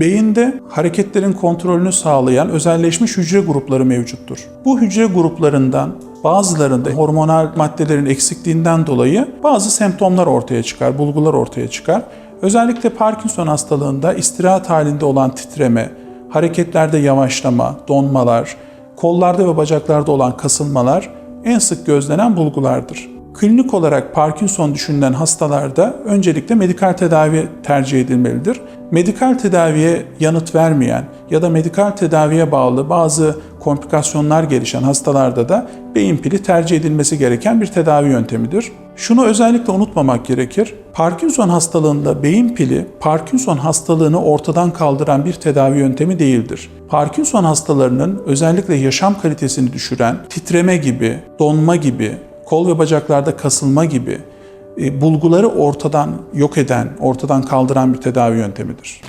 Beyinde hareketlerin kontrolünü sağlayan özelleşmiş hücre grupları mevcuttur. Bu hücre gruplarından bazılarında hormonal maddelerin eksikliğinden dolayı bazı semptomlar ortaya çıkar, bulgular ortaya çıkar. Özellikle Parkinson hastalığında istirahat halinde olan titreme, hareketlerde yavaşlama, donmalar, kollarda ve bacaklarda olan kasılmalar en sık gözlenen bulgulardır. Klinik olarak Parkinson düşünülen hastalarda öncelikle medikal tedavi tercih edilmelidir. Medikal tedaviye yanıt vermeyen ya da medikal tedaviye bağlı bazı komplikasyonlar gelişen hastalarda da beyin pili tercih edilmesi gereken bir tedavi yöntemidir. Şunu özellikle unutmamak gerekir. Parkinson hastalığında beyin pili Parkinson hastalığını ortadan kaldıran bir tedavi yöntemi değildir. Parkinson hastalarının özellikle yaşam kalitesini düşüren titreme gibi, donma gibi, kol ve bacaklarda kasılma gibi bulguları ortadan yok eden, ortadan kaldıran bir tedavi yöntemidir.